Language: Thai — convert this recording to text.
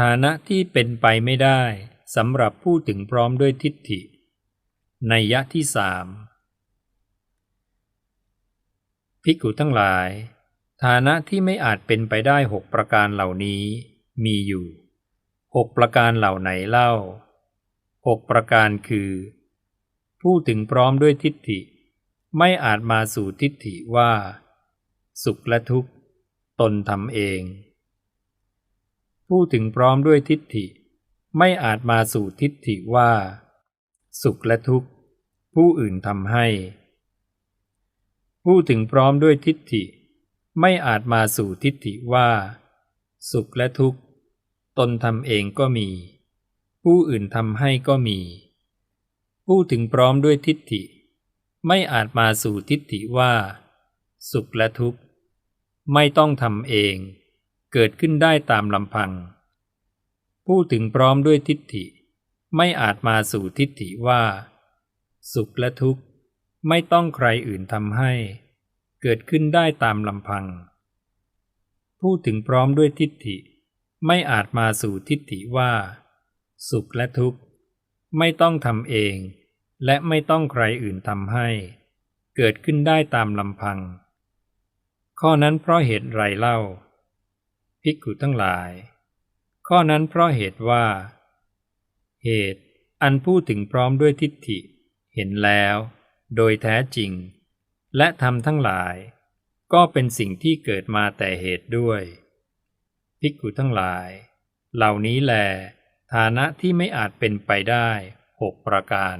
ฐานะที่เป็นไปไม่ได้สำหรับผู้ถึงพร้อมด้วยทิฏฐิ ในยะที่สามภิกขุทั้งหลาย ฐานะที่ไม่อาจเป็นไปได้หกประการเหล่านี้มีอยู่หกประการเหล่าไหนเล่าหกประการคือ ผู้ถึงพร้อมด้วยทิฏฐิ ไม่อาจมาสู่ทิฏฐิว่า สุขและทุกข์ ตนทำเอง ผู้ถึงพร้อมด้วยทิฏฐิ ไม่อาจมาสู่ทิฏฐิว่า สุขและทุกข์ ผู้อื่นทำให้ ผู้ถึงพร้อมด้วยทิฏฐิ ไม่อาจมาสู่ทิฏฐิว่า สุขและทุกข์ ตนทำเองก็มี ผู้อื่นทำให้ก็มี ผู้ถึงพร้อมด้วยทิฏฐิ ไม่อาจมาสู่ทิฏฐิว่า สุขและทุกข์ ไม่ต้องทำเอง เกิดขึ้นได้ตามลำพัง ผู้ถึงพร้อมด้วยทิฏฐิ ไม่อาจมาสู่ทิฏฐิว่า สุขและทุกข์ไม่ต้องใครอื่นทำให้ เกิดขึ้นได้ตามลำพัง ผู้ถึงพร้อมด้วยทิฏฐิ ไม่อาจมาสู่ทิฏฐิว่า สุขและทุกข์ไม่ต้องทำเอง และไม่ต้องใครอื่นทำให้ เกิดขึ้นได้ตามลำพัง ข้อนั้นเพราะเหตุไรเล่า ภิกขุทั้งหลาย ข้อนั้นเพราะเหตุว่า เหตุอันผู้ถึงพร้อมด้วยทิฏฐิ เห็นแล้ว โดยแท้จริง และทำทั้งหลาย ก็เป็นสิ่งที่เกิดมาแต่เหตุด้วย ภิกขุทั้งหลาย เหล่านี้แล ฐานะที่ไม่อาจเป็นไปได้หกประการ